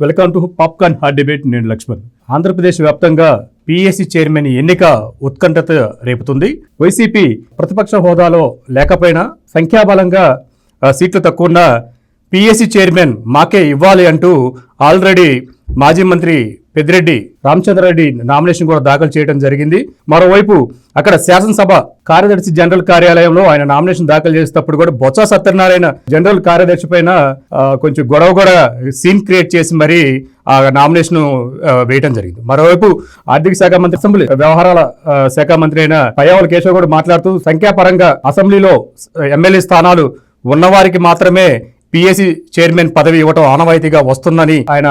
Welcome to popcorn heart debate నేను లక్ష్మణ్. ఆంధ్రప్రదేశ్ వ్యాప్తంగా PSC chairman ఎన్నిక ఉత్కంఠత రేపుతుంది. వైసీపీ ప్రతిపక్ష హోదాలో లేకపోయినా సంఖ్యాబలంగా సీట్లు తక్కువ పిఎస్సి చైర్మన్ మాకే ఇవ్వాలి అంటూ ఆల్రెడీ మాజీ మంత్రి పెద్దిరెడ్డి రామచంద్రారెడ్డి నామినేషన్ కూడా దాఖలు చేయడం జరిగింది. మరోవైపు అక్కడ శాసనసభ కార్యదర్శి జనరల్ కార్యాలయంలో ఆయన నామినేషన్ దాఖలు చేసేటప్పుడు కూడా బొత్స సత్యనారాయణ జనరల్ కార్యదర్శి పైన కొంచెం గొడవ కూడా సీన్ క్రియేట్ చేసి మరి ఆ నామినేషన్ వేయడం జరిగింది. మరోవైపు ఆర్థిక శాఖ మంత్రి అసెంబ్లీ వ్యవహారాల శాఖ మంత్రి అయిన పయ్యావల కేశవ్ కూడా మాట్లాడుతూ సంఖ్యాపరంగా అసెంబ్లీలో ఎమ్మెల్యే స్థానాలు ఉన్నవారికి మాత్రమే పిఎస్సి చైర్మన్ పదవి ఇవ్వటం ఆనవాయితీగా వస్తుందని ఆయన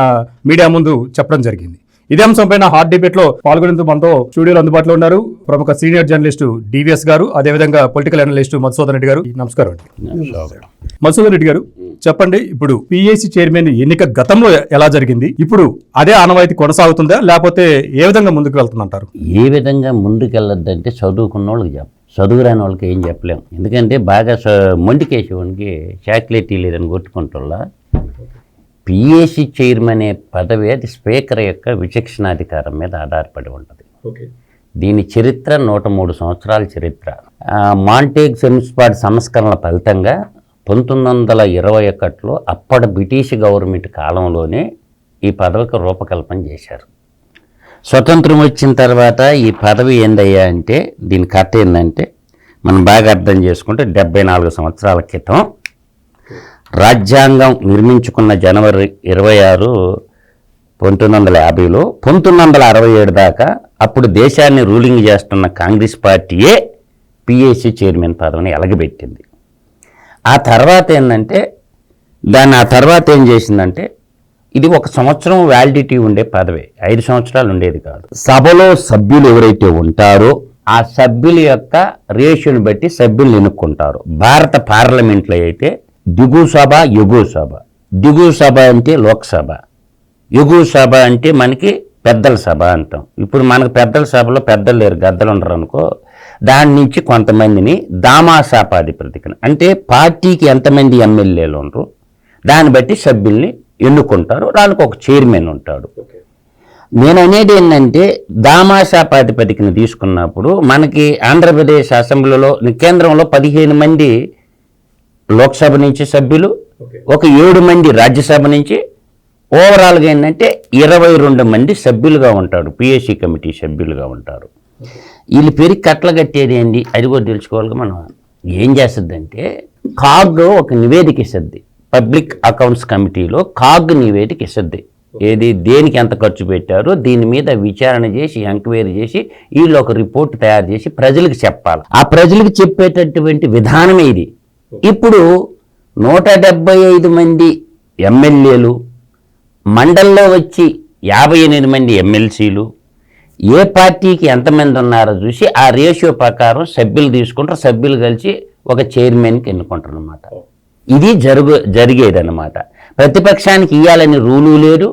మీడియా ముందు చెప్పడం జరిగింది. ఇదే అంశంపైన హాట్ డిబేట్లో పాల్గొనేందుకు మనతో స్టూడియోలో అందుబాటులో ఉన్నారు ప్రముఖ సీనియర్ జర్నలిస్టు డివిఎస్ గారు అదేవిధంగా పొలిటికల్ అనలిస్ట్ మధుసూదన్ రెడ్డి గారు. నమస్కారం అండి. మధుసూదన్ రెడ్డి గారు చెప్పండి ఇప్పుడు పిఎస్సి చైర్మన్ ఎన్నిక గతంలో ఎలా జరిగింది? ఇప్పుడు అదే ఆనవాయితీ కొనసాగుతుందా? లేకపోతే ఏ విధంగా ముందుకు వెళ్తుందంటారు? ఏ విధంగా ముందుకెళ్ళొద్దంటే చదువుకున్న వాళ్ళకి చెప్ప చదువు రాని వాళ్ళకి ఏం చెప్పలేం. ఎందుకంటే బాగా మొండికేసేవానికి చాక్లెట్ లేదని కొట్టుకుంటుల్లా పిఏసి చైర్మన్ అనే పదవి అది స్పీకర్ యొక్క విచక్షణాధికారం మీద ఆధారపడి ఉంటుంది. దీని చరిత్ర నూట మూడు సంవత్సరాల చరిత్ర. మాంటేగ్ సెమిస్పాడ్ సంస్కరణ ఫలితంగా పంతొమ్మిది వందల ఇరవై ఒకటిలో అప్పటి బ్రిటిష్ గవర్నమెంట్ కాలంలోనే ఈ పదవికి రూపకల్పన చేశారు. స్వతంత్రం వచ్చిన తర్వాత ఈ పదవి ఏందయ్యా అంటే దీని కథ ఏంటంటే మనం బాగా అర్థం చేసుకుంటే డెబ్బై నాలుగు సంవత్సరాల క్రితం రాజ్యాంగం నిర్మించుకున్న జనవరి ఇరవై ఆరు పంతొమ్మిది వందల యాభైలో పంతొమ్మిది వందల అరవై ఏడు దాకా అప్పుడు దేశాన్ని రూలింగ్ చేస్తున్న కాంగ్రెస్ పార్టీయే పిఏసి చైర్మన్ పదవిని ఎలగబెట్టింది. ఆ తర్వాత ఏంటంటే దాన్ని ఆ తర్వాత ఏం చేసిందంటే ఇది ఒక సంవత్సరం వ్యాలిడిటీ ఉండే పదవి ఐదు సంవత్సరాలు ఉండేది కాదు. సభలో సభ్యులు ఎవరైతే ఉంటారో ఆ సభ్యుల యొక్క రేషియోని బట్టి సభ్యులు ఎన్నుక్కుంటారు భారత పార్లమెంట్లో అయితే దిగువ సభ ఎగువ సభ. దిగువ సభ అంటే లోక్సభ ఎగువ సభ అంటే మనకి పెద్దల సభ అంటాం. ఇప్పుడు మనకు పెద్దల సభలో పెద్దలు లేరు గద్దలు ఉండరు అనుకో దాని నుంచి కొంతమందిని దామాసాపాధిపతికి అంటే పార్టీకి ఎంతమంది ఎమ్మెల్యేలు ఉండరు. దాన్ని బట్టి సభ్యుల్ని ఎన్నుకుంటారు. వాళ్ళకి ఒక చైర్మన్ ఉంటాడు. నేను అనేది ఏంటంటే దామాషా ప్రాతిపదికన తీసుకున్నప్పుడు మనకి ఆంధ్రప్రదేశ్ అసెంబ్లీలో కేంద్రంలో పదిహేను మంది లోక్సభ నుంచి సభ్యులు ఒక ఏడు మంది రాజ్యసభ నుంచి ఓవరాల్గా ఏంటంటే ఇరవై రెండు మంది సభ్యులుగా ఉంటాడు పిఎస్సి కమిటీ సభ్యులుగా ఉంటారు. వీళ్ళు పెరిగి కట్టలు కట్టేది ఏంటి? అది కూడా తెలుసుకోవాలి మనం. ఏం చేస్తుందంటే కాగ్ ఒక నివేదిక ఇస్తుంది. పబ్లిక్ అకౌంట్స్ కమిటీలో కాగ్ నివేదిక ఇస్తుంది. ఏది దేనికి ఎంత ఖర్చు పెట్టారో దీని మీద విచారణ చేసి ఎంక్వైరీ చేసి వీళ్ళు ఒక రిపోర్ట్ తయారు చేసి ప్రజలకు చెప్పాలి. ఆ ప్రజలకు చెప్పేటటువంటి విధానమే ఇది. ఇప్పుడు నూట డెబ్బై ఐదు మంది ఎమ్మెల్యేలు మండల్లో వచ్చి యాభై ఎనిమిది మంది ఎమ్మెల్సీలు ఏ పార్టీకి ఎంతమంది ఉన్నారో చూసి ఆ రేషియో ప్రకారం సభ్యులు తీసుకుంటారు. సభ్యులు కలిసి ఒక చైర్మన్కి ఎన్నుకుంటారు అనమాట ఇది జరుగు జరిగేదన్నమాట. ప్రతిపక్షానికి ఇవ్వాలని రూలు లేదు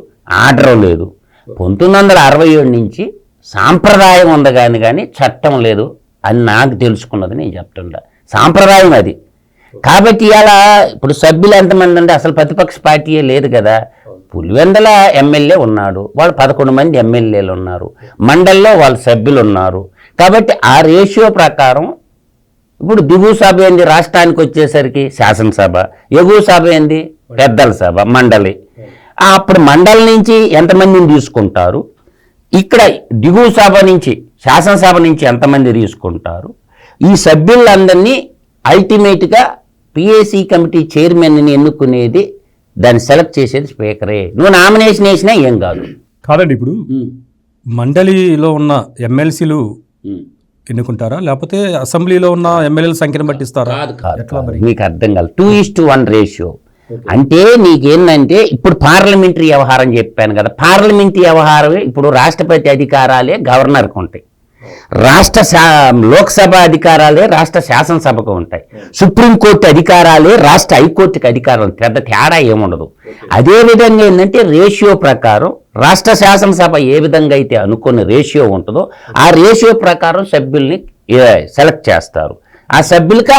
ఆర్డర్ లేదు. పంతొమ్మిది వందల అరవై ఏడు నుంచి సాంప్రదాయం ఉంది కానీ కానీ చట్టం లేదు అని నాకు తెలుసుకున్నది నేను చెప్తుండ. సాంప్రదాయం అది. కాబట్టి ఇలా ఇప్పుడు సభ్యులు ఎంతమంది అంటే అసలు ప్రతిపక్ష పార్టీయే లేదు కదా. పులివెందల ఎమ్మెల్యే ఉన్నాడు వాళ్ళు పదకొండు మంది ఎమ్మెల్యేలు ఉన్నారు. మండల్లో వాళ్ళ సభ్యులు ఉన్నారు. కాబట్టి ఆ రేషియో ప్రకారం ఇప్పుడు దిగువ సభ ఏంది? రాష్ట్రానికి వచ్చేసరికి శాసనసభ. ఎగువ సభ ఏంది? పెద్దల సభ మండలి. అప్పుడు మండలి నుంచి ఎంతమందిని తీసుకుంటారు? ఇక్కడ దిగువ సభ నుంచి శాసనసభ నుంచి ఎంతమంది తీసుకుంటారు? ఈ సభ్యులందరినీ అల్టిమేట్గా పిఏసి కమిటీ చైర్మన్ని ఎన్నుకునేది దాన్ని సెలెక్ట్ చేసేది స్పీకరే నువ్వు నామినేషన్ వేసినా ఏం కాదు. కాదండి ఇప్పుడు మండలిలో ఉన్న ఎమ్మెల్సీలు ఎన్నుకుంటారా? లేకపోతే అసెంబ్లీలో ఉన్న ఎమ్మెల్యేల సంఖ్యను బట్టి ఇస్తారా కాదు కాదు ఎట్లా మరి? మీకు అర్థం కాదు. Two is to one ratio అంటే నీకేందంటే ఇప్పుడు పార్లమెంటరీ వ్యవహారం చెప్పాను కదా. పార్లమెంటరీ వ్యవహారమే ఇప్పుడు రాష్ట్రపతి అధికారాలే గవర్నర్కి ఉంటాయి. రాష్ట్ర శా లోక్సభ అధికారాలే రాష్ట్ర శాసనసభకు ఉంటాయి. సుప్రీంకోర్టు అధికారాలే రాష్ట్ర హైకోర్టుకి అధికారాలు పెద్ద తేడా ఏముండదు. అదే విధంగా ఏంటంటే రేషియో ప్రకారం రాష్ట్ర శాసనసభ ఏ విధంగా అయితే అనుకున్న రేషియో ఉంటుందో ఆ రేషియో ప్రకారం సభ్యుల్ని సెలెక్ట్ చేస్తారు. ఆ సభ్యులక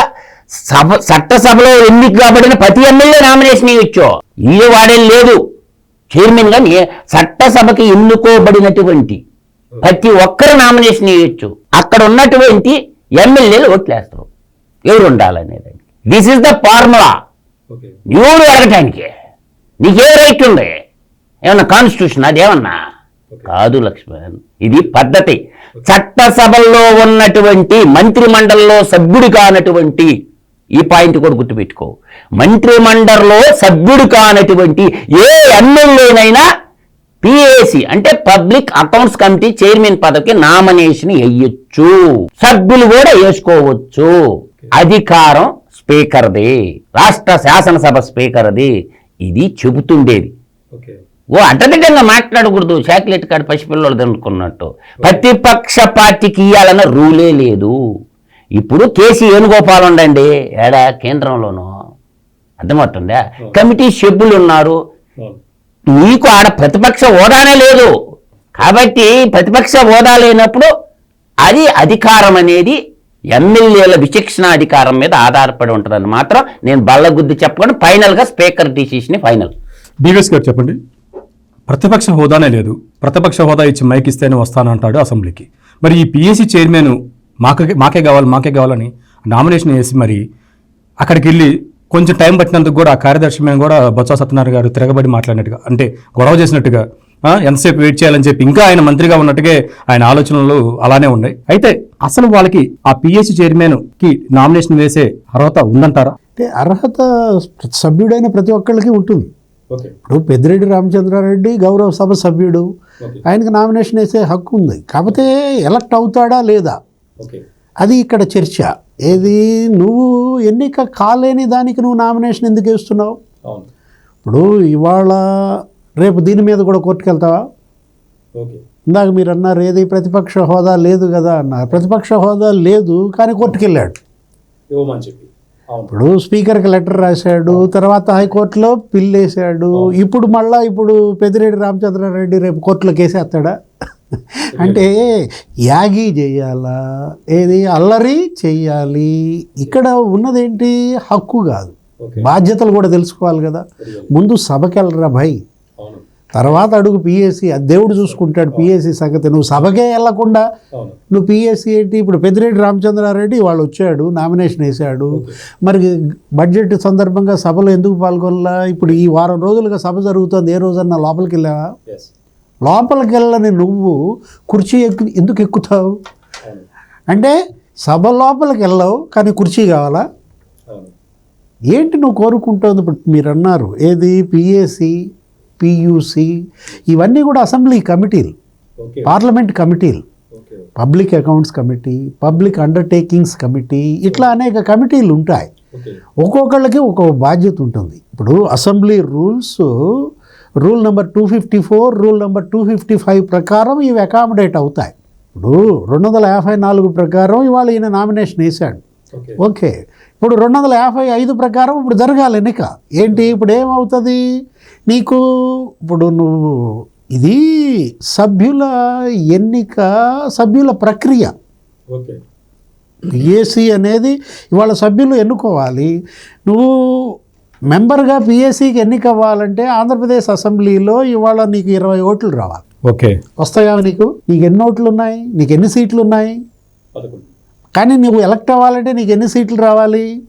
సభ చట్టసభలో ఎన్నిక కాబడిన ప్రతి ఎమ్మెల్యే నామినేషన్ ఇవ్వచ్చు. ఈ వాడేం లేదు. చైర్మన్గా చట్టసభకి ఎన్నుకోబడినటువంటి ప్రతి ఒక్కరు నామినేషన్ వేయొచ్చు. అక్కడ ఉన్నటువంటి ఎమ్మెల్యేలు ఓట్లేస్తారు. ఎవరు ఉండాలనేది దిస్ ఇస్ ద ఫార్ములా ఎవరు అడగటానికి? నీకే రైట్ ఉంది? ఏమన్నా కాన్స్టిట్యూషన్ అదేమన్నా కాదు లక్ష్మణ్ ఇది పద్ధతి. చట్టసభల్లో ఉన్నటువంటి మంత్రి మండలిలో సభ్యుడు కానటువంటి ఈ పాయింట్ కూడా గుర్తుపెట్టుకో. మంత్రి మండలిలో సభ్యుడు కానటువంటి ఏ ఎమ్మెల్యేనైనా పిఏసి అంటే పబ్లిక్ అకౌంట్స్ కమిటీ చైర్మన్ పదవికి నామినేషన్ వేయొచ్చు. సభ్యులు కూడా వేసుకోవచ్చు. అధికారం స్పీకర్ది. రాష్ట్ర శాసనసభ స్పీకర్ది. ఇది చెబుతుండేది. ఓ అడ్డదిడ్డంగా మాట్లాడకూడదు. చాక్లెట్ కాడ పసిపిల్లలు అనుకున్నట్టు ప్రతిపక్ష పార్టీకి ఇయ్యాలన్న రూలే లేదు. ఇప్పుడు కేసీ వేణుగోపాల్ ఉండండి. ఏడా కేంద్రంలోనూ? అర్థమవుతుందా? కమిటీ సభ్యులు ఉన్నారు. నీకు ఆడ ప్రతిపక్ష హోదానే లేదు. కాబట్టి ప్రతిపక్ష హోదా లేనప్పుడు అది అధికారం అనేది ఎమ్మెల్యేల విచక్షణ అధికారం మీద ఆధారపడి ఉంటుందని మాత్రం నేను బల్లగుద్ది చెప్పకుండా ఫైనల్గా స్పీకర్ డిసిషన్ ఫైనల్. బీవీఎస్ గారు చెప్పండి. ప్రతిపక్ష హోదానే లేదు. ప్రతిపక్ష హోదా ఇచ్చి మైక్ ఇస్తేనే వస్తానంటాడు అసెంబ్లీకి. మరి ఈ పిఎస్సి చైర్మన్ మాకే మాకే కావాలి మాకే కావాలని నామినేషన్ వేసి మరి అక్కడికి వెళ్ళి కొంచెం టైం పట్టినందుకు కూడా ఆ కార్యదర్శి మేము కూడా బొత్స సత్యనారాయణ గారు తిరగబడి మాట్లాడినట్టుగా అంటే గొడవ చేసినట్టుగా ఎంతసేపు వెయిట్ చేయాలని చెప్పి ఇంకా ఆయన మంత్రిగా ఉన్నట్టుగా ఆయన ఆలోచనలు అలానే ఉన్నాయి. అయితే అసలు వాళ్ళకి ఆ పిఎస్సి చైర్మన్కి నామినేషన్ వేసే అర్హత ఉందంటారా? అంటే అర్హత సభ్యుడైన ప్రతి ఒక్కళ్ళకి ఉంటుంది. ఓకే. ఇప్పుడు పెద్దిరెడ్డి రామచంద్రారెడ్డి గౌరవ సభ సభ్యుడు ఆయనకు నామినేషన్ వేసే హక్కు ఉంది. కాకపోతే ఎలక్ట్ అవుతాడా లేదా? ఓకే. అది ఇక్కడ చర్చ. ఏది? నువ్వు ఎన్నిక కాలేని దానికి నువ్వు నామినేషన్ ఎందుకు వేస్తున్నావు? ఇప్పుడు ఇవాళ రేపు దీని మీద కూడా కోర్టుకు వెళ్తావా? ఓకే. ఇందాక మీరు అన్నారు ఏది ప్రతిపక్ష హోదా లేదు కదా అన్నారు. ప్రతిపక్ష హోదా లేదు కానీ కోర్టుకు వెళ్ళాడు. ఇవ్వమని చెప్పి. ఇప్పుడు స్పీకర్కి లెటర్ రాశాడు తర్వాత హైకోర్టులో పిల్ వేసాడు ఇప్పుడు మళ్ళా ఇప్పుడు పెద్దిరెడ్డి రామచంద్రారెడ్డి రేపు కోర్టులో కేసేస్తాడా? అంటే యాగి చేయాలా? ఏది? అల్లరి చెయ్యాలి ఇక్కడ ఉన్నదేంటి? హక్కు కాదు. బాధ్యతలు కూడా తెలుసుకోవాలి కదా. ముందు సభకి వెళ్ళరా భయ్? తర్వాత అడుగు పిఎస్సి దేవుడు చూసుకుంటాడు పిఎస్సి సంగతి. నువ్వు సభకే వెళ్ళకుండా నువ్వు పిఎస్సి ఏంటి? ఇప్పుడు పెద్దిరెడ్డి రామచంద్రారెడ్డి వాళ్ళు వచ్చాడు నామినేషన్ వేశాడు. మరి బడ్జెట్ సందర్భంగా సభలో ఎందుకు పాల్గొనలా? ఇప్పుడు ఈ వారం రోజులుగా సభ జరుగుతుంది. ఏ రోజన్నా లోపలికి వెళ్ళావా? లోపలికి వెళ్ళని నువ్వు కుర్చీ ఎక్కు ఎందుకు ఎక్కుతావు? అంటే సభ లోపలికి వెళ్ళవు కానీ కుర్చీ కావాలా? ఏంటి నువ్వు కోరుకుంటుంది? ఇప్పుడు మీరు అన్నారు ఏది పిఏసి పియూసి ఇవన్నీ కూడా అసెంబ్లీ కమిటీలు పార్లమెంట్ కమిటీలు public accounts committee public undertakings committee ఇట్లా అనేక కమిటీలు ఉంటాయి. ఒక్కొక్కళ్ళకి ఒక్కొక్క బాధ్యత ఉంటుంది. ఇప్పుడు assembly rules rule number two fifty four rule number two fifty five ప్రకారం ఇవి అకామిడేట్ అవుతాయి. ఇప్పుడు రెండు వందల యాభై నాలుగు ప్రకారం ఇవాళ ఈయన నామినేషన్ వేశాడు. ఓకే. ఇప్పుడు రెండు వందల యాభై ఐదు ప్రకారం ఇప్పుడు జరగాలి ఎన్నిక. ఏంటి? ఇప్పుడు ఏమవుతుంది? నీకు ఇప్పుడు నువ్వు ఇది సభ్యుల ఎన్నిక సభ్యుల ప్రక్రియ. ఓకే. పిఎస్సి అనేది ఇవాళ సభ్యులు ఎన్నుకోవాలి. నువ్వు మెంబర్గా పిఎస్సికి ఎన్నిక అవ్వాలంటే ఆంధ్రప్రదేశ్ అసెంబ్లీలో ఇవాళ నీకు ఇరవై ఓట్లు రావాలి. ఓకే. వస్తాయా నీకు? నీకు ఎన్ని ఓట్లు ఉన్నాయి నీకు ఎన్ని సీట్లు ఉన్నాయి కానీ నువ్వు ఎలక్ట్ అవ్వాలంటే నీకు ఎన్ని సీట్లు రావాలి?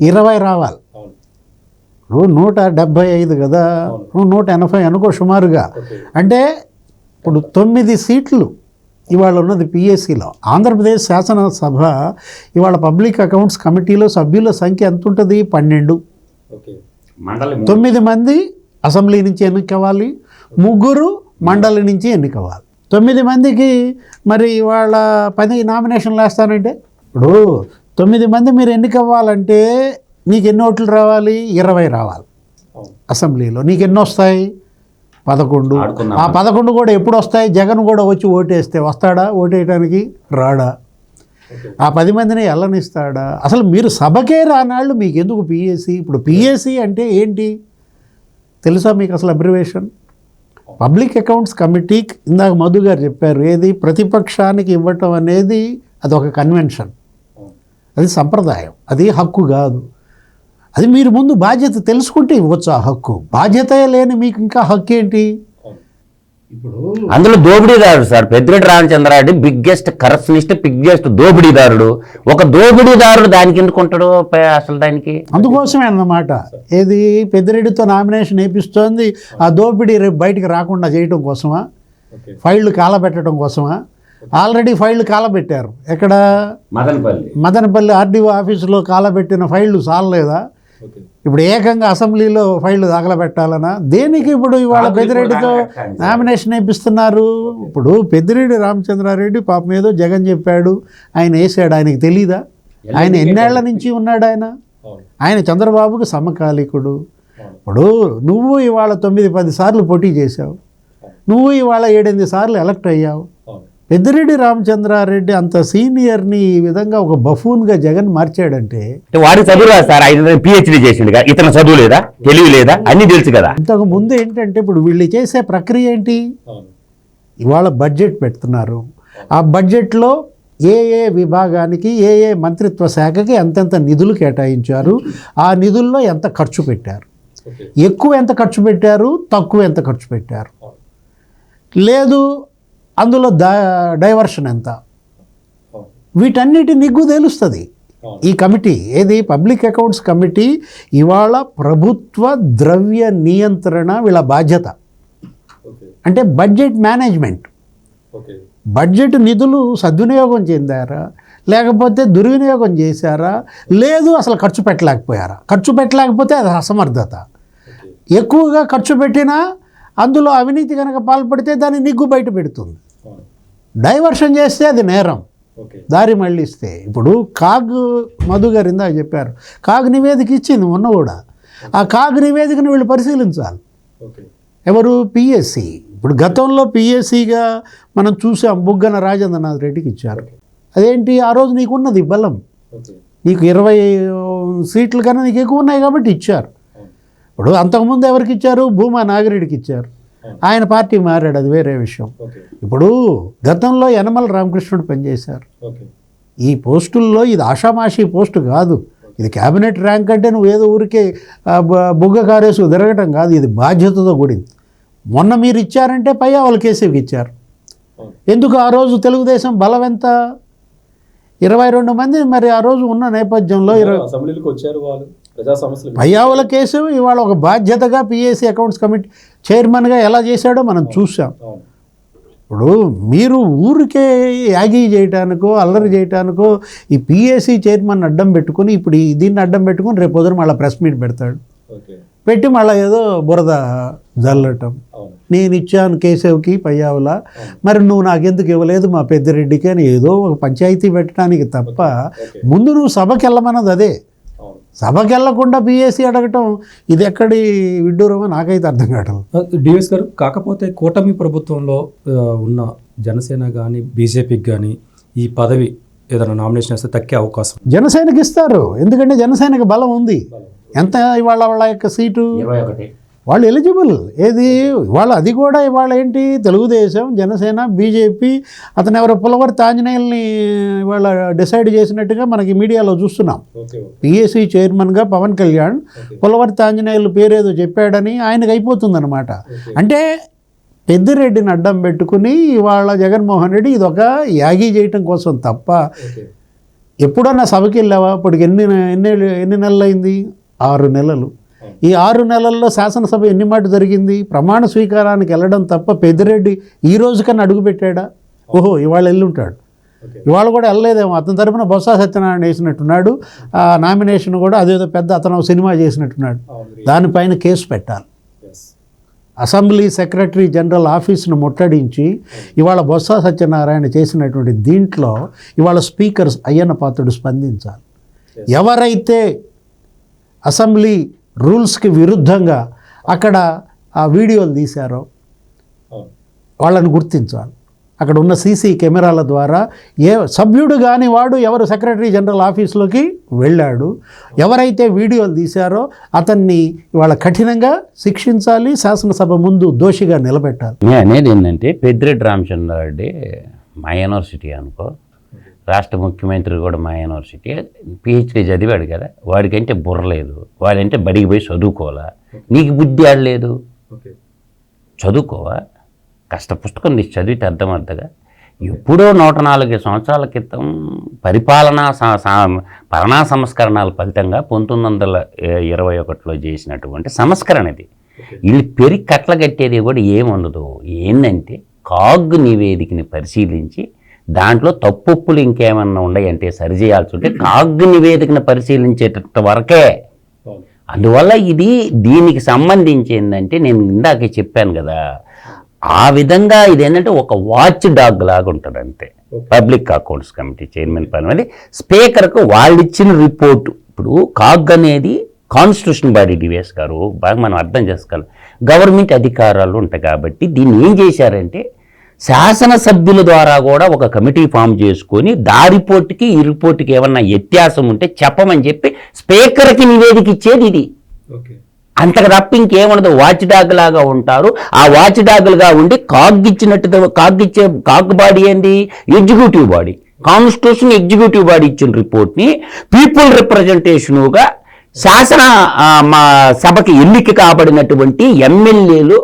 ఇరవై రావాలి. అవును. నువ్వు నూట డెబ్భై ఐదు కదా? నువ్వు నూట ఎనభై అనుకో సుమారుగా. అంటే ఇప్పుడు తొమ్మిది సీట్లు ఇవాళ ఉన్నది పిఎస్సిలో ఆంధ్రప్రదేశ్ శాసనసభ ఇవాళ పబ్లిక్ అకౌంట్స్ కమిటీలో సభ్యుల సంఖ్య ఎంత ఉంటుంది పన్నెండు తొమ్మిది మంది అసెంబ్లీ నుంచి ఎన్నికవ్వాలి ముగ్గురు మండలి నుంచి ఎన్నికవ్వాలి తొమ్మిది మందికి మరి వాళ్ళ పది నామినేషన్లు వేస్తానంటే ఇప్పుడు తొమ్మిది మంది మీరు ఎన్నికవ్వాలంటే నీకు ఎన్ని ఓట్లు రావాలి? ఇరవై రావాలి. అసెంబ్లీలో నీకు ఎన్ని వస్తాయి పదకొండు. ఆ పదకొండు కూడా ఎప్పుడు వస్తాయి జగన్ కూడా వచ్చి ఓటేస్తే వస్తాడా? ఓటేయడానికి రాడా? ఆ పది మందిని ఎల్లనిస్తాడా? అసలు మీరు సభకే రానాళ్ళు మీకు ఎందుకు పిఎస్సి ఇప్పుడు పిఎస్సి అంటే ఏంటి? తెలుసా మీకు అసలు అబ్రివేషన్? పబ్లిక్ అకౌంట్స్ కమిటీ ఇందాక మధు గారు చెప్పారు ఏది? ప్రతిపక్షానికి ఇవ్వటం అనేది అది ఒక కన్వెన్షన్. అది సంప్రదాయం. అది హక్కు కాదు. అది మీరు ముందు బాధ్యత తెలుసుకుంటే ఇవ్వచ్చు ఆ హక్కు. బాధ్యత లేని మీకు ఇంకా హక్కు ఏంటి? ఇప్పుడు అందులో దోపిడీదారుడు sir Peddireddy Ramachandra Reddy biggest corruptionist biggest దోపిడీదారుడు. ఒక దోపిడీదారుడు దానికి ఎందుకు ఉంటాడు అసలు దానికి? అందుకోసమే అన్నమాట. ఏది? పెద్దిరెడ్డితో నామినేషన్ వేపిస్తోంది. ఆ దోపిడీ రేపు బయటికి రాకుండా చేయటం కోసమా? ఫైళ్ళు కాలబెట్టడం కోసమా? ఆల్రెడీ ఫైళ్ళు కాలబెట్టారు. ఎక్కడ? మదనపల్లి. మదనపల్లి ఆర్డీఓ ఆఫీసులో కాలబెట్టిన ఫైళ్ళు చాలలేదా ఇప్పుడు ఏకంగా అసెంబ్లీలో ఫైళ్ళు తగలబెట్టాలనా దేనికి ఇప్పుడు ఇవాళ పెద్దిరెడ్డితో. నామినేషన్ వేపిస్తున్నారు? ఇప్పుడు పెద్దిరెడ్డి రామచంద్రారెడ్డి పాపం ఏదో జగన్ చెప్పాడు ఆయన వేసాడు ఆయనకి తెలీదా? ఆయన ఎన్నేళ్ళ నుంచి ఉన్నాడు ఆయన? ఆయన చంద్రబాబుకు సమకాలీకుడు. ఇప్పుడు నువ్వు ఇవాళ తొమ్మిది పది సార్లు పోటీ చేశావు. నువ్వు ఇవాళ ఏడెనిమిది సార్లు ఎలక్ట్ అయ్యావు. పెద్దిరెడ్డి రామచంద్రారెడ్డి అంత సీనియర్ని ఈ విధంగా ఒక బఫూన్గా జగన్ మార్చాడంటే అంటే వాడికి చదువు రాదు సార్ ఐదు పిహెచ్డీ చేసిండుగా ఇతను చదువు లేదా తెలివి లేదా అన్ని తెలుసు కదా. ఇంతకు ముందు ఏంటంటే ఇప్పుడు వీళ్ళు చేసే ప్రక్రియ ఏంటి? ఇవాళ బడ్జెట్ పెడుతున్నారు. ఆ బడ్జెట్లో ఏ ఏ విభాగానికి ఏ ఏ మంత్రిత్వ శాఖకి ఎంతెంత నిధులు కేటాయించారు? ఆ నిధుల్లో ఎంత ఖర్చు పెట్టారు? ఎక్కువ ఎంత ఖర్చు పెట్టారు? తక్కువ ఎంత ఖర్చు పెట్టారు? లేదు అందులో డైవర్షన్ ఎంత? వీటన్నిటి నిగ్గు తెలుస్తుంది. ఈ కమిటీ ఏది? పబ్లిక్ అకౌంట్స్ కమిటీ ఇవాళ ప్రభుత్వ ద్రవ్య నియంత్రణ వీళ్ళ బాధ్యత. అంటే బడ్జెట్ మేనేజ్మెంట్. బడ్జెట్ నిధులు సద్వినియోగం చెందారా? లేకపోతే దుర్వినియోగం చేశారా? లేదు అసలు ఖర్చు పెట్టలేకపోయారా? ఖర్చు పెట్టలేకపోతే అది అసమర్థత. ఎక్కువగా ఖర్చు పెట్టినా అందులో అవినీతి కనుక పాల్పడితే దాన్ని నిగ్గు బయట పెడుతుంది. డైవర్షన్ చేస్తే అది నేరం. దారి మళ్ళిస్తే. ఇప్పుడు కాగ్ మధు గారు ఇందాక చెప్పారు. కాగ్ నివేదిక ఇచ్చింది మొన్న కూడా. ఆ కాగ్ నివేదికను వీళ్ళు పరిశీలించాలి. ఎవరు? పిఎస్సి. ఇప్పుడు గతంలో పిఎస్సిగా మనం చూసాం బుగ్గన రాజేంద్రనాథ్ రెడ్డికి ఇచ్చారు. అదేంటి? ఆ రోజు నీకున్నది బలం. నీకు ఇరవై సీట్లు కన్నా నీకు ఎక్కువ ఉన్నాయి కాబట్టి ఇచ్చారు. ఇప్పుడు అంతకుముందు ఎవరికి ఇచ్చారు? భూమా నాగిరెడ్డికి ఇచ్చారు. ఆయన పార్టీ మారాడు అది వేరే విషయం. ఇప్పుడు గతంలో యనమల రామకృష్ణుడు పనిచేశారు. ఈ పోస్టుల్లో ఇది ఆషామాషి పోస్టు కాదు. ఇది క్యాబినెట్ ర్యాంక్ అంటే నువ్వు ఏదో ఊరికే బుగ్గ కారేసు తిరగటం కాదు ఇది బాధ్యతతో కూడింది. మొన్న మీరు ఇచ్చారంటే పై వాళ్ళ కేసీకి ఇచ్చారు. ఎందుకు ఆ రోజు తెలుగుదేశం బలం ఎంత? ఇరవై రెండు మంది మరి ఆ రోజు ఉన్న నేపథ్యంలో ఇరవై వచ్చారు వాళ్ళు. ప్రజా సమస్యలు పయ్యావుల కేసు ఇవాళ ఒక బాధ్యతగా పిఎస్సి అకౌంట్స్ కమిటీ చైర్మన్గా ఎలా చేశాడో మనం చూసాం ఇప్పుడు మీరు ఊరికే యాగి చేయటానికో అల్లరి చేయటానికో ఈ పిఎస్సి చైర్మన్ అడ్డం పెట్టుకుని ఇప్పుడు ఈ దీన్ని అడ్డం పెట్టుకుని రేపు పొద్దున మళ్ళీ ప్రెస్ మీట్ పెడతాడు. పెట్టి మళ్ళీ ఏదో బురద జల్లటం. నేను ఇచ్చాను కేశవ్కి పయ్యావుల. మరి నువ్వు నాకెందుకు ఇవ్వలేదు? మా పెద్దిరెడ్డికి అని ఏదో ఒక పంచాయతీ పెట్టడానికి తప్ప ముందు నువ్వు సభకి వెళ్ళమన్నది అదే. సభకి వెళ్ళకుండా పిఎస్సి అడగటం ఇది ఎక్కడి విడ్డూరమో నాకైతే అర్థం కావటం డిఎస్ గారు కాకపోతే కూటమి ప్రభుత్వంలో ఉన్న జనసేన కానీ బీజేపీకి కానీ ఈ పదవి ఏదైనా నామినేషన్ వేస్తే తక్కే అవకాశం. జనసేనకి ఇస్తారు ఎందుకంటే జనసేనకి బలం ఉంది. ఎంత ఇవాళ వాళ్ళ యొక్క సీటు? ఇరవై ఒకటి. వాళ్ళు ఎలిజిబుల్ ఏది? ఇవాళ అది కూడా ఇవాళ ఏంటి? తెలుగుదేశం జనసేన బీజేపీ అతను ఎవరో పులవర్తి ఆంజనేయుల్ని ఇవాళ డిసైడ్ చేసినట్టుగా మనకి మీడియాలో చూస్తున్నాం. పిఎస్సి చైర్మన్గా పవన్ కళ్యాణ్ పులవర్తి ఆంజనేయులు పేరేదో చెప్పాడని ఆయనకు అయిపోతుందన్నమాట. అంటే పెద్దిరెడ్డిని అడ్డం పెట్టుకుని ఇవాళ జగన్మోహన్ రెడ్డి ఇది ఒక యాగి చేయటం కోసం తప్ప ఎప్పుడన్నా సభకి వెళ్ళావా? ఇప్పటికి ఎన్ని ఎన్ని ఎన్ని నెలలు అయింది ఆరు నెలలు. ఈ ఆరు నెలల్లో శాసనసభ ఎన్ని మాట జరిగింది? ప్రమాణ స్వీకారానికి వెళ్ళడం తప్ప పెద్దిరెడ్డి ఈ రోజు కన్నా అడుగు పెట్టాడా? ఓహో ఇవాళ వెళ్ళుంటాడు ఇవాళ కూడా వెళ్ళలేదేమో. అతని తరపున బొత్స సత్యనారాయణ వేసినట్టున్నాడు. ఆ నామినేషన్ కూడా అదేదో పెద్ద అతను సినిమా చేసినట్టున్నాడు. దానిపైన కేసు పెట్టాలి. అసెంబ్లీ సెక్రటరీ జనరల్ ఆఫీస్ను ముట్టడించి ఇవాళ బొత్స సత్యనారాయణ చేసినటువంటి దీంట్లో ఇవాళ స్పీకర్ అయ్యన్న పాత్రుడు స్పందించాలి. ఎవరైతే అసెంబ్లీ రూల్స్కి విరుద్ధంగా అక్కడ ఆ వీడియోలు తీశారో. వాళ్ళని గుర్తించాలి. అక్కడ ఉన్న సీసీ కెమెరాల ద్వారా ఏ సభ్యుడు కాని వాడు ఎవరు సెక్రటరీ జనరల్ ఆఫీస్లోకి వెళ్ళాడు. ఎవరైతే వీడియోలు తీశారో అతన్ని ఇవాళ కఠినంగా శిక్షించాలి శాసనసభ ముందు దోషిగా నిలబెట్టాలి. నేను అనేది ఏంటంటే పెద్దిరెడ్డి రామచంద్రారెడ్డి మా యూనివర్సిటీ అనుకో రాష్ట్ర ముఖ్యమంత్రి కూడా మా యూనివర్సిటీ పిహెచ్డి చదివాడు కదా వాడికంటే బుర్ర లేదు. వాడంటే బడికి పోయి చదువుకోవాలా? నీకు బుద్ధి ఆడలేదు చదువుకోవా? కష్ట పుస్తకం తీసి చదివితే అర్థమవుతుందిగా ఎప్పుడో నూట నాలుగు సంవత్సరాల క్రితం పరిపాలనా పరణా సంస్కరణల ఫలితంగా పంతొమ్మిది వందల ఇరవై ఒకటిలో చేసినటువంటి సంస్కరణ ఇది. వీళ్ళు పెరిగి కట్ల కట్టేది కూడా ఏముండదు. ఏంటంటే కాగ్ నివేదికని పరిశీలించి దాంట్లో తప్పులు ఇంకేమన్నా ఉన్నాయంటే సరిచేయాల్సి ఉంటే కాగ్ నివేదికను పరిశీలించేటంత వరకే. అందువల్ల ఇది దీనికి సంబంధించి ఏంటంటే నేను ఇందాక చెప్పాను కదా ఆ విధంగా ఇది ఏంటంటే ఒక వాచ్ డాగ్ లాగా ఉంటుంది అంతే పబ్లిక్ అకౌంట్స్ కమిటీ చైర్మన్ పని అది. స్పీకర్కు వాళ్ళు ఇచ్చిన రిపోర్టు. ఇప్పుడు కాగ్ అనేది కాన్స్టిట్యూషన్ బాడీ డివేస్ గారు బాగా మనం అర్థం చేసుకోవాలి. గవర్నమెంట్ అధికారాలు ఉంటాయి కాబట్టి దీన్ని ఏం చేశారంటే శాసనసభ్యుల ద్వారా కూడా ఒక కమిటీ ఫామ్ చేసుకొని దా రిపోర్ట్కి ఈ రిపోర్ట్కి ఏమన్నా వ్యత్యాసం ఉంటే చెప్పమని చెప్పి స్పీకర్కి నివేదిక ఇచ్చేది ఇది. అంతకు తప్ప ఇంకేముండదు. వాచ్ డాగ్ లాగా ఉంటారు. ఆ వాచ్ డాగులుగా ఉండి కాగ్గిచ్చినట్టు కాగ్గిచ్చే కాగ్ బాడీ ఏంది? Executive body. Constitution executive body ఇచ్చిన రిపోర్ట్ని పీపుల్ రిప్రజెంటేషన్గా శాసన మా సభకి ఎన్నిక కాబడినటువంటి ఎమ్మెల్యేలు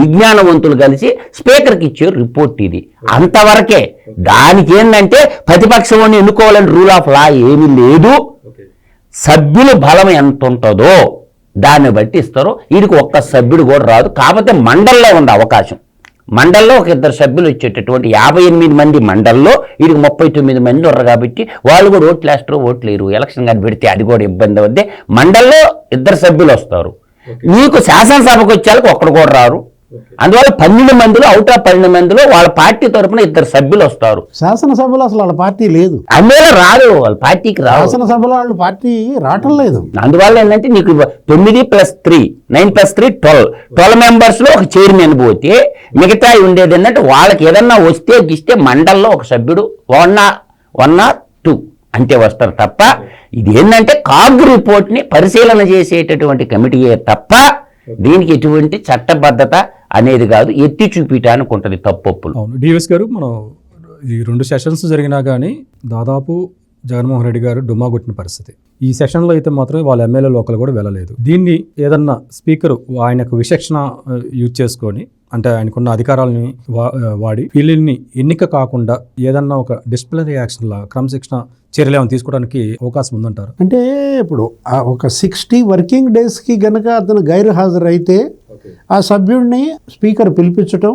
విజ్ఞానవంతులు కలిసి స్పీకర్కి ఇచ్చే రిపోర్ట్ ఇది. అంతవరకే దానికి ఏంటంటే ప్రతిపక్షం ఎన్నుకోవాలని రూల్ ఆఫ్ లా ఏమీ లేదు. సభ్యుల బలం ఎంత ఉంటుందో దాన్ని బట్టి ఇస్తారు. వీడికి ఒక్క సభ్యుడు కూడా రాదు. కాకపోతే మండల్లో ఉంది అవకాశం. మండల్లో ఒక ఇద్దరు సభ్యులు వచ్చేటటువంటి యాభై ఎనిమిది మంది మండల్లో వీడికి ముప్పై తొమ్మిది మంది ఉన్నారు కాబట్టి వాళ్ళు కూడా ఓట్లు వేస్తారు ఓట్లు లేరు ఎలక్షన్ కానీ పెడితే అది కూడా ఇబ్బంది అవుద్ది. మండల్లో ఇద్దరు సభ్యులు వస్తారు. నీకు శాసనసభకు వచ్చేళ్ళకి ఒక్కడు కూడా రారు. అందువల్ల పన్నెండు మందిలో అవుట్ ఆఫ్ పన్నెండు మందిలో వాళ్ళ పార్టీ తరపున ఇద్దరు సభ్యులు వస్తారు. శాసనసభలో అసలు వాళ్ళ పార్టీ లేదు. అందువల్ల రాదు వాళ్ళ పార్టీకి రాదు శాసనసభలో వాళ్ళ పార్టీ రావటం లేదు. అందువల్ల ఏంటంటే నీకు తొమ్మిది plus three nine plus three twelve twelve మెంబర్స్లో ఒక చైర్మన్ పోతే మిగతా ఉండేది ఏంటంటే వాళ్ళకి ఏదన్నా వస్తే గిస్తే మండల్లో ఒక సభ్యుడు వన్ వన్ అంటే వస్తారు తప్ప ఇది ఏంటంటే కాగ్ రిపోర్ట్ని పరిశీలన చేసేటటువంటి కమిటీయే తప్ప దీనికి ఎటువంటి చట్టబద్ధత అనేది కాదు. ఎత్తి చూపించడానికి ఉంటుంది తప్పొప్పులు. అవును. డిఎస్ గారు మనం ఈ రెండు సెషన్స్ జరిగినా కానీ దాదాపు జగన్మోహన్ రెడ్డి గారు డుమా కొట్టిన పరిస్థితి. ఈ సెషన్లో అయితే మాత్రం వాళ్ళ ఎమ్మెల్యే లోకల్ కూడా వెళ్ళలేదు. దీన్ని ఏదన్నా స్పీకర్ ఆయనకు విచక్షణ యూజ్ చేసుకొని అంటే ఆయనకున్న అధికారాలని వాడి వీళ్ళని ఎన్నిక కాకుండా ఏదన్నా ఒక డిసిప్లినరీ యాక్షన్ లా క్రమశిక్షణ చర్యలు ఏమైనా తీసుకోవడానికి అవకాశం ఉందంటారు? అంటే ఇప్పుడు ఆ ఒక సిక్స్టీ వర్కింగ్ డేస్కి గనక అతను గైరు హాజరైతే ఓకే. ఆ సభ్యుడిని స్పీకర్ పిలిపించటం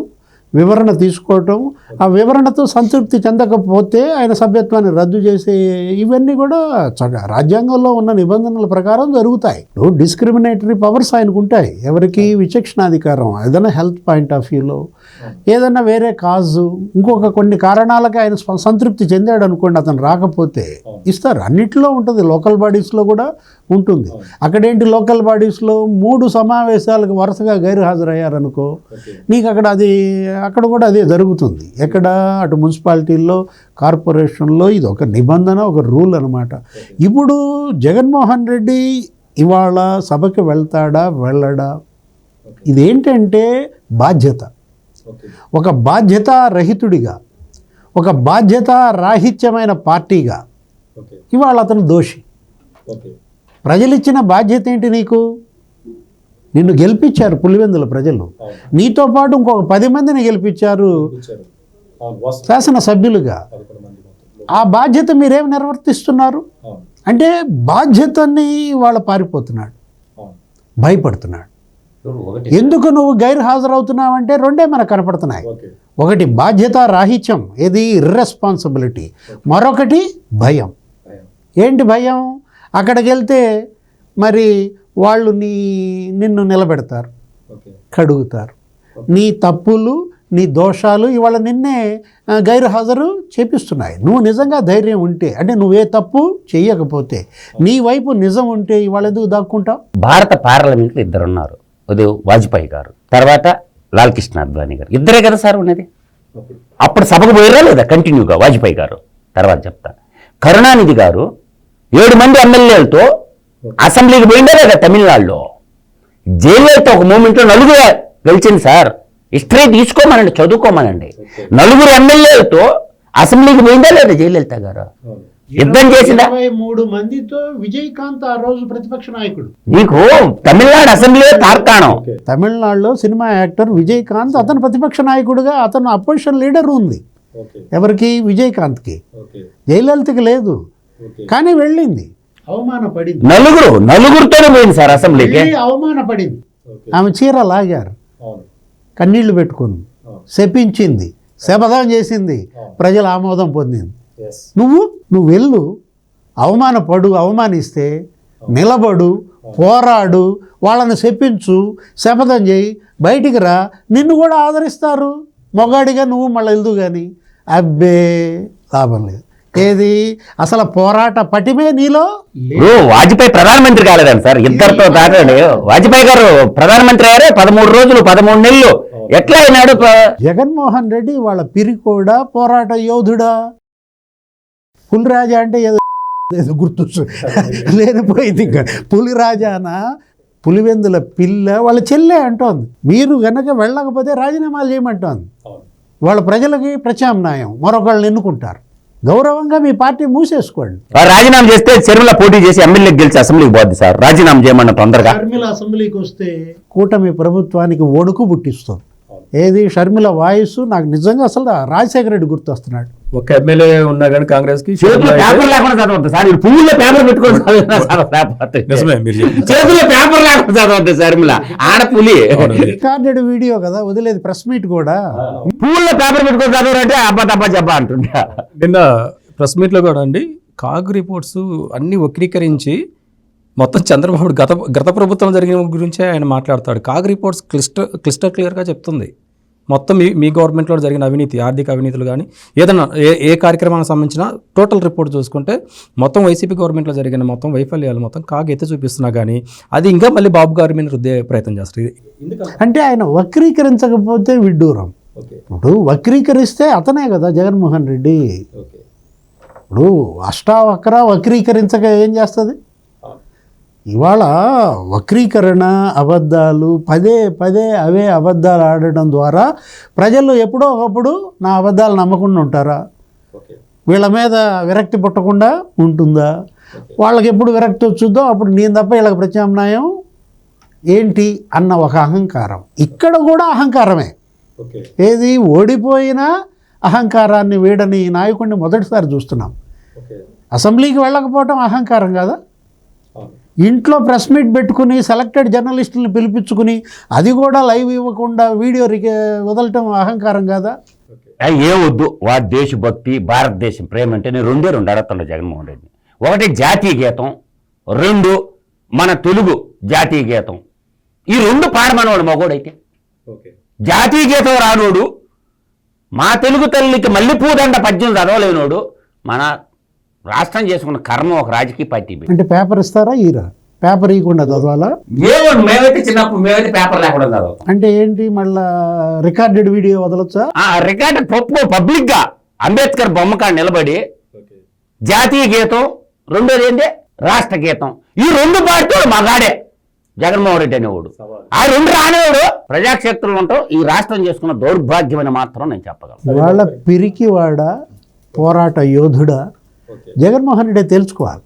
వివరణ తీసుకోవటం ఆ వివరణతో సంతృప్తి చెందకపోతే ఆయన సభ్యత్వాన్ని రద్దు చేసే ఇవన్నీ కూడా చ- రాజ్యాంగంలో ఉన్న నిబంధనల ప్రకారం జరుగుతాయి. డిస్క్రిమినేటరీ పవర్స్ ఆయనకు ఉంటాయి ఎవరికి విచక్షణాధికారం ఏదైనా హెల్త్ పాయింట్ ఆఫ్ వ్యూలో ఏదైనా వేరే కాజు ఇంకొక కొన్ని కారణాలకి ఆయన సంతృప్తి చెందాడు అనుకోండి అతను రాకపోతే ఇస్తారు. అన్నిట్లో ఉంటుంది. లోకల్ బాడీస్లో కూడా ఉంటుంది. అక్కడేంటి లోకల్ బాడీస్లో మూడు సమావేశాలకు వరుసగా గైరు హాజరయ్యారనుకో ఓకే. నీకు అక్కడ అది అక్కడ కూడా అదే జరుగుతుంది. ఎక్కడ? అటు మున్సిపాలిటీల్లో కార్పొరేషన్లో ఇది ఒక నిబంధన ఒక రూల్ అనమాట ఇప్పుడు జగన్మోహన్ రెడ్డి ఇవాళ సభకి వెళ్తాడా వెళ్ళడా? ఇదేంటంటే బాధ్యత. ఒక బాధ్యత రహితుడిగా ఒక బాధ్యత రాహిత్యమైన పార్టీగా ఇవాళ అతను దోషి. ప్రజలు ఇచ్చిన బాధ్యత ఏంటి నీకు? నిన్ను గెలిపించారు పులివెందుల ప్రజలు. నీతో పాటు ఇంకొక పది మందిని గెలిపించారు. శాసనసభ్యులుగా. ఆ బాధ్యత మీరేం నిర్వర్తిస్తున్నారు? అంటే బాధ్యతని వాళ్ళ పారిపోతున్నాడు. భయపడుతున్నాడు. ఎందుకు నువ్వు గైర్ హాజరవుతున్నావంటే రెండే మనకు కనపడుతున్నాయి. ఒకటి బాధ్యత రాహిత్యం ఇది ఇర్రెస్పాన్సిబిలిటీ మరొకటి భయం. ఏంటి భయం? అక్కడికి వెళ్తే మరి వాళ్ళు నీ నిన్ను నిలబెడతారు. ఓకే. కడుగుతారు. నీ తప్పులు నీ దోషాలు ఇవాళ నిన్నే ఆ, గైరు హాజరు చేపిస్తున్నాయి. నువ్వు నిజంగా ధైర్యం ఉంటే అంటే నువ్వే తప్పు చెయ్యకపోతే నీ వైపు నిజం ఉంటే ఇవాళ ఎందుకు దాక్కుంటావు? భారత పార్లమెంట్లో ఇద్దరు ఉన్నారు ఉదయం వాజ్పేయి గారు తర్వాత లాల్ కృష్ణ అద్వానీ గారు. ఇద్దరే కదా సార్ ఉన్నది? అప్పుడు సభకు పోయారా లేదా? కంటిన్యూగా వాజ్పేయి గారు. తర్వాత చెప్తా. కరుణానిధి గారు ఏడు మంది ఎమ్మెల్యేలతో అసెంబ్లీకి పోయిండే లేదా తమిళనాడులో. జైలర్తో ఒక మూమెంట్లో నలుగురు గెలిచింది సార్. హిస్టరీ తీసుకోమనండి చదువుకోమనండి. నలుగురు ఎమ్మెల్యేలతో అసెంబ్లీకి పోయిందా లేదా జయలలిత గారు? యుద్ధం చేసిందా? మూడు మందితో విజయకాంత్ ఆ రోజు ప్రతిపక్ష నాయకుడు. నీకు తమిళనాడు అసెంబ్లీ తార్కాణం. తమిళనాడులో సినిమా యాక్టర్ విజయకాంత్ అతను ప్రతిపక్ష నాయకుడిగా అతను అపోజిషన్ లీడర్ ఉంది. ఎవరికి? విజయకాంత్కి. జయలలితకి లేదు. కానీ వెళ్ళింది. అవమానపడింది. నలుగురు నలుగురితోనే పోయింది సార్ అసెంబ్లీకి. అవమానపడింది. ఆమె చీర లాగారు. అవును. కన్నీళ్ళు పెట్టుకుంది శపించింది. శపథం చేసింది. ప్రజల ఆమోదం పొందింది. నువ్వు నువ్వు వెళ్ళు. అవమానపడు అవమానిస్తే నిలబడు పోరాడు వాళ్ళని చెప్పించు శపథం చేయి బయటికి రా. నిన్ను కూడా ఆదరిస్తారు. మొగాడిగా నువ్వు మళ్ళీ వెళ్దు కానీ అబ్బే లాభం లేదు. ఏది? అసలు పోరాట పటిమే నీలో? వాజ్పేయి ప్రధానమంత్రి కాలేదండి సార్. ఇద్దరితో దాటాడు వాజ్పేయి గారు ప్రధానమంత్రి అయ్యారే పదమూడు రోజులు పదమూడు నెలలు. ఎట్లా అయినాడు జగన్మోహన్ రెడ్డి వాళ్ళ పిరికోడా పోరాట యోధుడా? పులిరాజా అంటే ఏదో ఏదో గుర్తు లేనిపోయింది ఇంకా. పులిరాజాన? పులివెందుల పిల్ల వాళ్ళ చెల్లె అంటోంది. మీరు గనక వెళ్ళకపోతే రాజీనామాలు చేయమంటోంది. వాళ్ళ ప్రజలకి ప్రత్యామ్నాయం. మరొకళ్ళని ఎన్నుకుంటారు. గౌరవంగా మీ పార్టీ మూసేసుకోండి. రాజీనామా చేస్తే చెరువుల పోటీ చేసి ఎమ్మెల్యేకి గెలిచి అసెంబ్లీకి పోద్ది సార్. రాజీనామా చేయమన్న తొందరగా. షర్మిల అసెంబ్లీకి వస్తే కూటమి ప్రభుత్వానికి వణుకు పుట్టిస్తుంది. ఏది? షర్మిల వాయిస్ నాకు నిజంగా అసలు రాజశేఖర రెడ్డి గుర్తొస్తున్నాడు. ఒక ఎమ్మెల్యే ఉన్నా కానీ కాంగ్రెస్కి చేతిలో పేపర్ లేకుండా చదవద్దు సార్ వీళ్ళు పువ్వుల్లో పేపర్ పెట్టుకొని చదివినా సార్ లేకపోతే. నిజమే మీరు చెప్పింది. చేతిలో పేపర్ లేకుండా చదవద్దు ఆడపులి అవునండి. రికార్డెడ్ వీడియో కదా వదిలేదు ప్రెస్ మీట్ కూడా పువ్వుల్లో పేపర్ పెట్టుకొని చదవరంటే అబ్బా తప్ప జబ్బా అంటుంటా నిన్న ప్రెస్ మీట్లో కూడా అండి కాగ్ రిపోర్ట్స్ అన్ని వక్రీకరించి మొత్తం చంద్రబాబు గత గత ప్రభుత్వం జరిగిన గురించే ఆయన మాట్లాడతాడు కాగ్ రిపోర్ట్స్ క్లిస్టర్ క్లిస్టర్ క్లియర్గా చెప్తుంది మొత్తం మీ మీ గవర్నమెంట్లో జరిగిన అవినీతి ఆర్థిక అవినీతులు కానీ ఏదైనా ఏ ఏ కార్యక్రమానికి సంబంధించిన టోటల్ రిపోర్ట్ చూసుకుంటే మొత్తం వైసీపీ గవర్నమెంట్లో జరిగిన మొత్తం వైఫల్యాలు మొత్తం కాగ్ ఎత్తి చూపిస్తున్నా కానీ అది ఇంకా మళ్ళీ బాబు గారి మీద రుద్దే ప్రయత్నం చేస్తారు. అంటే ఆయన వక్రీకరించకపోతే విడ్డూరం. ఇప్పుడు వక్రీకరిస్తే అతనే కదా జగన్మోహన్ రెడ్డి. ఓకే. ఇప్పుడు అష్టావక్ర వక్రీకరించక ఏం చేస్తుంది? ఇవాళ వక్రీకరణ అబద్ధాలు పదే పదే అవే అబద్ధాలు ఆడడం ద్వారా ప్రజలు ఎప్పుడో ఒకప్పుడు నా అబద్ధాలు నమ్మకుండా ఉంటారా? వీళ్ళ మీద విరక్తి పుట్టకుండా ఉంటుందా? వాళ్ళకి ఎప్పుడు విరక్తి వచ్చుద్దో అప్పుడు నేను తప్ప వీళ్ళకి ప్రత్యామ్నాయం ఏంటి అన్న ఒక అహంకారం. ఇక్కడ కూడా అహంకారమే. ఏది ఓడిపోయినా అహంకారాన్ని వీడని నాయకుడిని మొదటిసారి చూస్తున్నాం. అసెంబ్లీకి వెళ్ళకపోవటం అహంకారం కదా? ఇంట్లో ప్రెస్ మీట్ పెట్టుకుని సెలెక్టెడ్ జర్నలిస్టులను పిలిపించుకుని అది కూడా లైవ్ ఇవ్వకుండా వీడియో రిక వదలటం అహంకారం కాదా? ఏ వద్దు. వాడి దేశభక్తి భారతదేశం ప్రేమ అంటే నేను రెండే రెండు అడగతుండే జగన్మోహన్ రెడ్డి ఒకటి జాతీయ గీతం రెండు మన తెలుగు జాతీయ గీతం. ఈ రెండు పాడమనవాడు మగోడైతే. ఓకే. జాతీయ గీతం రానోడు మా తెలుగు తల్లికి మల్లెపూదండ పద్యం చదవలేనోడు మన రాష్ట్రం చేసుకున్న కర్మ ఒక రాజకీయ పార్టీ. అంటే పేపర్ ఇస్తారా ఈరా పేపర్ ఇవ్వకుండా చదవాలా? ఏమో మేమైతే చిన్నప్పుడు మేమైతే పేపర్ లేకుండా చదవతాం అంటే ఏంటి మళ్ళా రికార్డెడ్ వీడియో వదలొచ్చా? ఆ రికార్డు పప్పు పబ్లిక్గా అంబేద్కర్ బొమ్మకాడ నిలబడి ఓకే జాతీయ గీతం రెండోది ఏంటి? రాష్ట్ర గీతం. ఈ రెండు పార్టీలు మగాడే. జగన్మోహన్ రెడ్డి అనేవాడు. ఆ రెండు రానేవాడు. ప్రజాక్షేత్రంలో ఉంటాం ఈ రాష్ట్రం చేసుకున్న దౌర్భాగ్యం అని మాత్రం నేను చెప్పగలను. వాళ్ళ పిరికివాడ పోరాట యోధుడా జగన్మోహన్ రెడ్డి తెలుసుకోవాలి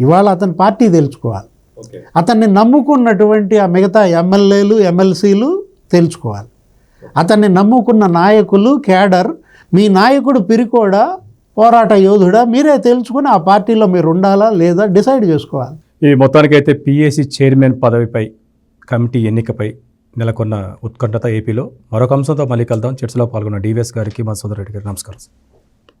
ఇవాళ అతని పార్టీ తెలుసుకోవాలి ఓకే అతన్ని నమ్ముకున్నటువంటి ఆ మిగతా ఎమ్మెల్యేలు ఎమ్మెల్సీలు తెలుసుకోవాలి అతన్ని నమ్ముకున్న నాయకులు కేడర్ మీ నాయకుడు పిరికోడా పోరాట యోధుడా మీరే తెలుసుకుని ఆ పార్టీలో మీరు ఉండాలా లేదా డిసైడ్ చేసుకోవాలి. ఈ మొత్తానికైతే పిఎస్సి చైర్మన్ పదవిపై కమిటీ ఎన్నికపై నెలకొన్న ఉత్కంఠత ఏపీలో. మరొక అంశంతో మళ్ళీ కలుద్దాం. చర్చలో పాల్గొన్న డివిఎస్ గారికి మా గారికి నమస్కారం